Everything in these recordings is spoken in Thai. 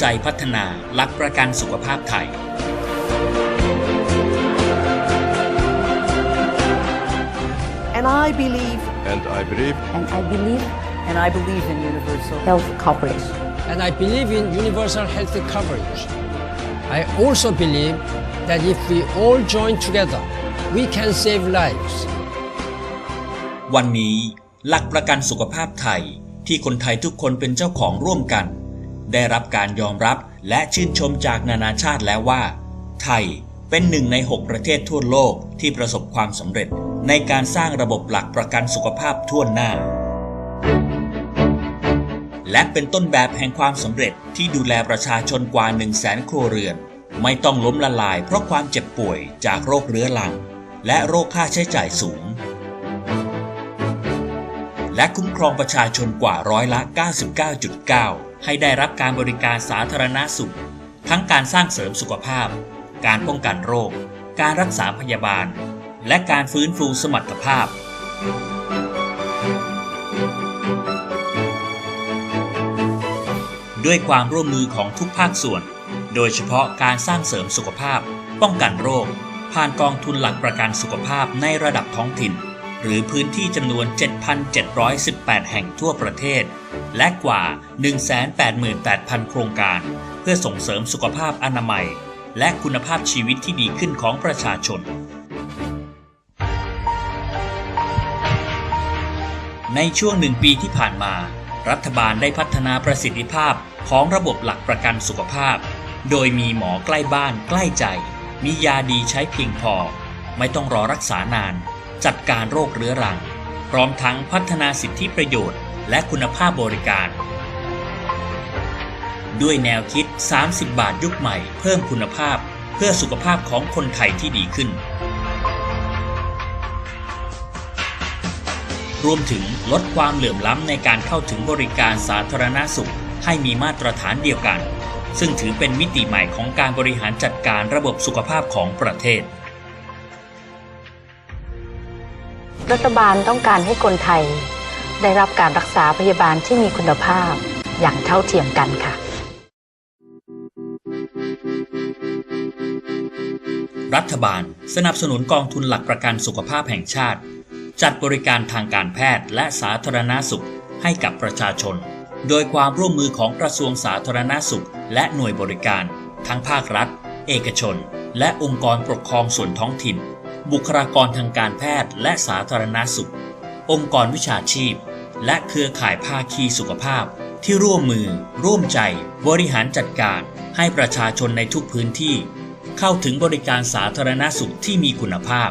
ใจพัฒนาหลักประกันสุขภาพไทย And I believe, And I believe And I believe and I believe in universal health coverage. and I believe in universal health coverage. I also believe that if we all join together, we can save lives. วันนี้หลักประกันสุขภาพไทยที่คนไทยทุกคนเป็นเจ้าของร่วมกัน ได้รับการยอมรับและชื่นชมจากนานาชาติแล้วว่า ไทยเป็นหนึ่งใน 6 ประเทศทั่วโลกที่ประสบความสำเร็จ ในการสร้างระบบหลักประกันสุขภาพทั่วหน้า และเป็นต้นแบบแห่งความสำเร็จที่ดูแลประชาชนกว่า 1 0 0 0 0แสนครัวเรือน ไม่ต้องล้มละลายเพราะความเจ็บป่วยจากโรคเรื้อรัง และโรคค่าใช้จ่ายสูง และคุ้มครองประชาชนกว่าร้อยละ 99.9 ให้ได้รับการบริการสาธารณสุข ทั้งการสร้างเสริมสุขภาพ การป้องกันโรค การรักษาพยาบาล และการฟื้นฟูสมรรถภาพ ด้วยความร่วมมือของทุกภาคส่วน โดยเฉพาะการสร้างเสริมสุขภาพ ป้องกันโรค ผ่านกองทุนหลักประกันสุขภาพในระดับท้องถิ่น หรือพื้นที่จำนวน 7,718 แห่งทั่วประเทศ และกว่า 188,000 โครงการ เพื่อส่งเสริมสุขภาพอนามัย และคุณภาพชีวิตที่ดีขึ้นของประชาชน ในช่วงหนึ่งปีที่ผ่านมา รัฐบาลได้พัฒนาประสิทธิภาพของระบบหลักประกันสุขภาพ โดยมีหมอใกล้บ้านใกล้ใจ มียาดีใช้เพียงพอ ไม่ต้องรอรักษานาน จัดการโรคเรื้อรัง พร้อมทั้งพัฒนาสิทธิประโยชน์ และคุณภาพบริการ ด้วยแนวคิด 30 บาทยุคใหม่เพิ่มคุณภาพเพื่อสุขภาพของคนไทยที่ดีขึ้น รวมถึงลดความเหลื่อมล้ำในการเข้าถึงบริการสาธารณสุข ให้มีมาตรฐานเดียวกัน ซึ่งถือเป็นมิติใหม่ของการบริหารจัดการระบบสุขภาพของประเทศ รัฐบาลต้องการให้คนไทย ได้รับการรักษาพยาบาลที่มีคุณภาพอย่างเท่าเทียมกันค่ะ รัฐบาลสนับสนุนกองทุนหลักประกันสุขภาพแห่งชาติ จัดบริการทางการแพทย์และสาธารณาสุขให้กับประชาชน โดยความร่วมมือของกระทรวงสาธารณาสุข และหน่วยบริการ ทั้งภาครัฐ เอกชน และองค์กรปกครองส่วนท้องถิ่น บุคลากรทางการแพทย์และสาธารณาสุข องค์กรวิชาชีพ และเครือข่ายภาคีสุขภาพ ที่ร่วมมือ ร่วมใจ บริหารจัดการให้ประชาชนในทุกพื้นที่ เข้าถึงบริการสาธารณสุขที่มีคุณภาพ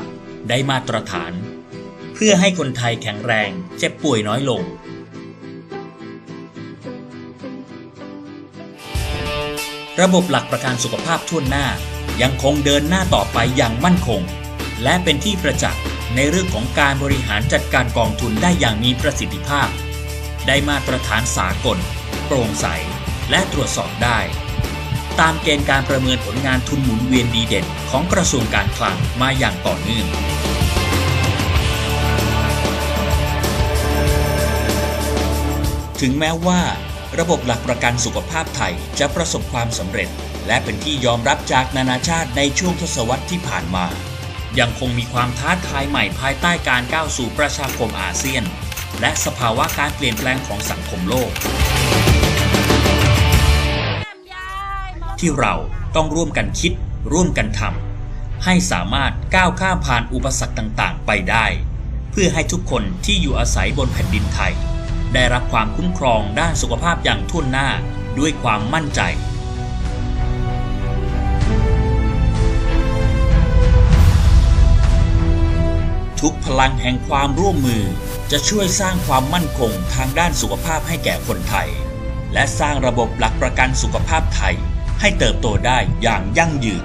ได้มาตรฐาน เพื่อให้คนไทยแข็งแรง เจ็บป่วยน้อยลงระบบหลักประกันสุขภาพทั่วหน้า ยังคงเดินหน้าต่อไปอย่างมั่นคง และเป็นที่ประจักษ์ในเรื่องของการบริหารจัดการกองทุนได้อย่างมีประสิทธิภาพ ได้มาตรฐานสากล โปร่งใส และตรวจสอบได้ ตามเกณฑ์การประเมินผลงานทุนหมุนเวียนดีเด่นของกระทรวงการคลังมาอย่างต่อเนื่องถึงแม้ว่าระบบหลักประกันสุขภาพไทยจะประสบความสำเร็จ และเป็นที่ยอมรับจากนานาชาติในช่วงทศวรรษที่ผ่านมา ยังคงมีความท้าทายใหม่ภายใต้การก้าวสู่ประชาคมอาเซียน และสภาวะการเปลี่ยนแปลงของสังคมโลก ที่เราต้องร่วมกันคิด ร่วมกันทำให้สามารถก้าวข้ามผ่านอุปสรรคต่างๆ ไปได้ เพื่อให้ทุกคนที่อยู่อาศัยบนแผ่นดินไทย ได้รับความคุ้มครองด้านสุขภาพอย่างทั่วหน้าด้วยความมั่นใจ ลังแห่งความร่วมมือ จะช่วยสร้างความมั่นคงทางด้านสุขภาพให้แก่คนไทย และสร้างระบบหลักประกันสุขภาพไทย ให้เติบโตได้อย่างยั่งยืน